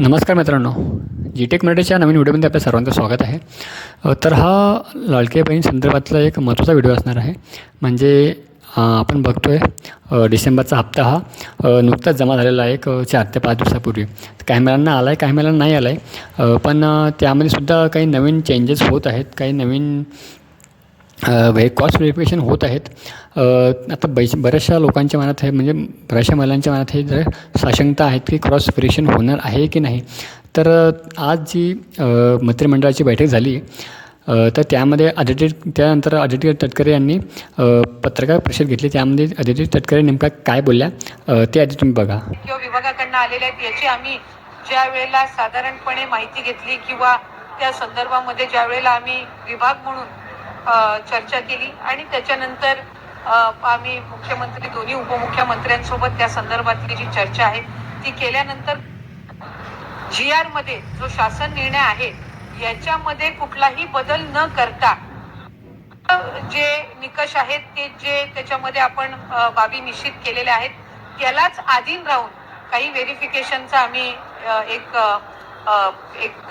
नमस्कार मित्रांनो. जी टेक मराठीच्या नवीन व्हिडिओमध्ये आपल्या सर्वांचं स्वागत आहे. तर हा लाडके बहीण संदर्भातला एक महत्त्वाचा व्हिडिओ असणार आहे. म्हणजे आपण बघतो आहे डिसेंबरचा हप्ता हा नुकताच जमा झालेला आहे एक चार ते पाच दिवसापूर्वी. काही महिलांना आला आहे काही महिलांना नाही आला आहे पण त्यामध्ये सुद्धा काही नवीन चेंजेस होत आहेत काही नवीन वे कॉस्ट व्हेरिफिकेशन होत आहेत. आता बैश बऱ्याचशा लोकांच्या मनात आहे म्हणजे बऱ्याचशा महिलांच्या मनात हे जर साशंकता आहेत की क्रॉस व्हेरिफिकेशन होणार आहे की नाही. तर आज जी मंत्रिमंडळाची बैठक झाली तर त्यामध्ये आदित्य त्यानंतर आदित्य तटकरे यांनी पत्रकार परिषद घेतली. त्यामध्ये आदित्य तटकरे नेमका काय बोलल्या? ते आधी तुम्ही बघा. किंवा विभागाकडनं आलेल्या आहेत. याची आम्ही ज्या वेळेला साधारणपणे माहिती घेतली किंवा त्या संदर्भामध्ये ज्या वेळेला आम्ही विभाग म्हणून चर्चा केली आणि त्याच्यानंतर आम्ही मुख्यमंत्री दोन्ही उपमुख्यमंत्र्यांसोबत त्या संदर्भातली जी चर्चा आहे ती केल्यानंतर जी आरमध्ये जो शासन निर्णय आहे याच्यामध्ये कुठलाही बदल न करता जे निकष आहेत ते जे त्याच्यामध्ये आपण बाबी निश्चित केलेल्या आहेत त्यालाच आधीन राहून काही व्हेरिफिकेशनचा आम्ही एक एक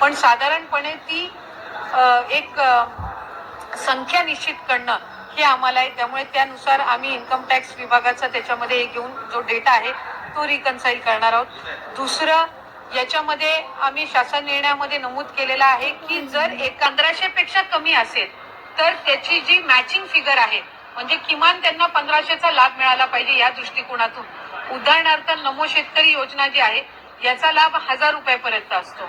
पण साधारणपणे ती एक संख्या निश्चित करणं हे आम्हाला आहे. त्यामुळे त्यानुसार आम्ही इन्कम टॅक्स विभागाचा त्याच्यामध्ये हे घेऊन जो डेटा आहे तो रिकन्साईल करणार आहोत. दुसरं याच्यामध्ये आम्ही शासन निर्णयामध्ये नमूद केलेलं आहे की जर एक पंधराशे पेक्षा कमी असेल तर त्याची जी मॅचिंग फिगर आहे म्हणजे किमान त्यांना पंधराशेचा लाभ मिळाला पाहिजे या दृष्टिकोनातून. उदाहरणार्थ नमो शेतकरी योजना जी आहे याचा लाभ हजार रुपयापर्यंत असतो.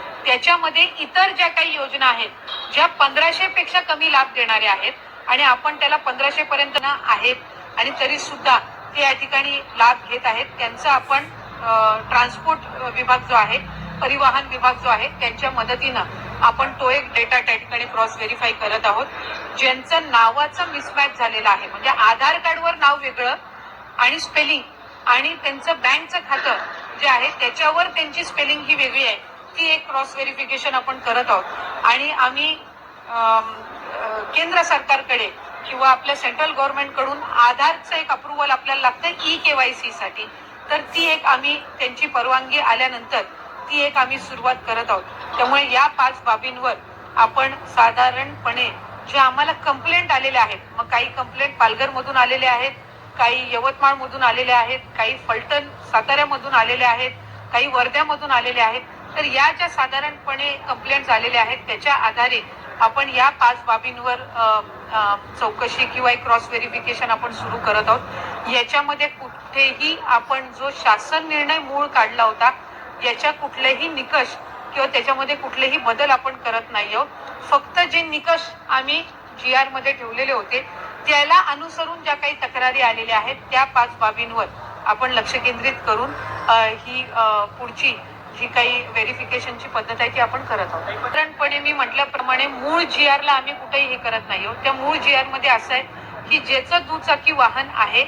त्याच्यामध्ये इतर ज्या काही योजना आहेत ज्या पंधराशे पेक्षा कमी लाभ देणाऱ्या आहेत आणि आपण त्याला पंधराशे पर्यंत आहेत आणि तरी सुद्धा ते या ठिकाणी लाभ घेत आहेत. त्यांचा आपण ट्रान्सपोर्ट विभाग जो आहे परिवहन विभाग जो आहे त्यांच्या मदतीनं आपण तो एक डेटा त्या ठिकाणी क्रॉस व्हेरीफाय करत आहोत. ज्यांचं नावाचं मिसमॅच झालेलं आहे म्हणजे आधार कार्डवर नाव वेगळं आणि स्पेलिंग आणि त्यांचं बँकचं खातं जे आहे त्याच्यावर त्यांची स्पेलिंग ही वेगळी आहे. ती एक क्रॉस व्हेरिफिकेशन आपण करत आहोत. आणि आम्ही केंद्र सरकारकडे किंवा आपल्या सेंट्रल गव्हर्नमेंटकडून आधारचं एक अप्रुव्हल आपल्याला लागतं ई केवायसी साठी. तर ती एक आम्ही त्यांची परवानगी आल्यानंतर ती एक आम्ही सुरुवात करत आहोत. त्यामुळे या पाच बाबींवर आपण साधारणपणे जे आम्हाला कंप्लेंट आलेले आहेत मग काही कंप्लेंट पालघरमधून आलेले आहेत काही यवतमाळमधून आलेले आहेत काही फलटण साताऱ्यामधून आलेले आहेत काही वर्ध्यामधून आलेले आहेत तर या ज्या साधारणपणे कंप्लेंट झालेल्या आहेत त्याच्या आधारे आपण या पाच बाबींवर चौकशी किंवा एक क्रॉस व्हेरिफिकेशन आपण सुरू करत आहोत. याच्यामध्ये कुठेही आपण जो शासन निर्णय मूळ काढला होता याच्या कुठलेही निकष किंवा त्याच्यामध्ये कुठलेही बदल आपण करत नाही आहोत. फक्त जे निकष आम्ही जी आरमध्ये ठेवलेले होते त्याला अनुसरून ज्या काही तक्रारी आलेल्या आहेत त्या पाच बाबींवर आपण लक्ष केंद्रित करून ही पुढची जी काही व्हेरिफिकेशनची पद्धत आहे ती आपण करत आहोत. साधारणपणे मी म्हटल्याप्रमाणे मूळ जी आर ला आम्ही कुठेही हे करत नाही आहोत. त्या मूळ जी आरमध्ये असं आहे की ज्याचं दुचाकी वाहन आहे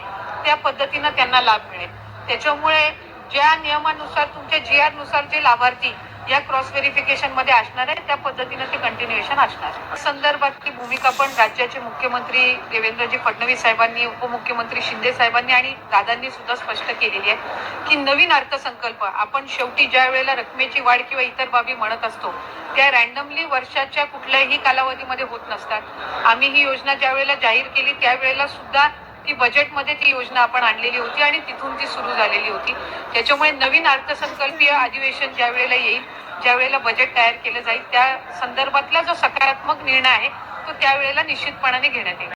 त्या पद्धतीनं त्यांना लाभ मिळेल. त्याच्यामुळे ज्या नियमानुसार तुमच्या जी आरनुसार जे लाभार्थी या क्रॉस व्हेरिफिकेशनमध्ये असणार आहे त्या पद्धतीनं ते कंटिन्युएशन असणार आहे संदर्भातली भूमिका पण राज्याचे मुख्यमंत्री देवेंद्रजी फडणवीस साहेबांनी उपमुख्यमंत्री शिंदे साहेबांनी आणि दादांनी सुद्धा स्पष्ट केलेली आहे की नवीन अर्थसंकल्प आपण शेवटी ज्या वेळेला रकमेची वाढ किंवा इतर बाबी म्हणत असतो त्या रॅन्डमली वर्षाच्या कुठल्याही कालावधीमध्ये होत नसतात. आम्ही ही योजना ज्या वेळेला जाहीर केली त्यावेळेला सुद्धा ती बजेटमध्ये ती योजना आपण आणलेली होती आणि तिथून ती सुरू झालेली होती. त्याच्यामुळे नवीन अर्थसंकल्पीय अधिवेशन ज्या वेळेला येईल ज्या वेळेला बजेट तयार केलं जाईल त्या संदर्भातला जो सकारात्मक निर्णय आहे तो त्यावेळेला निश्चितपणाने घेण्यात येईल.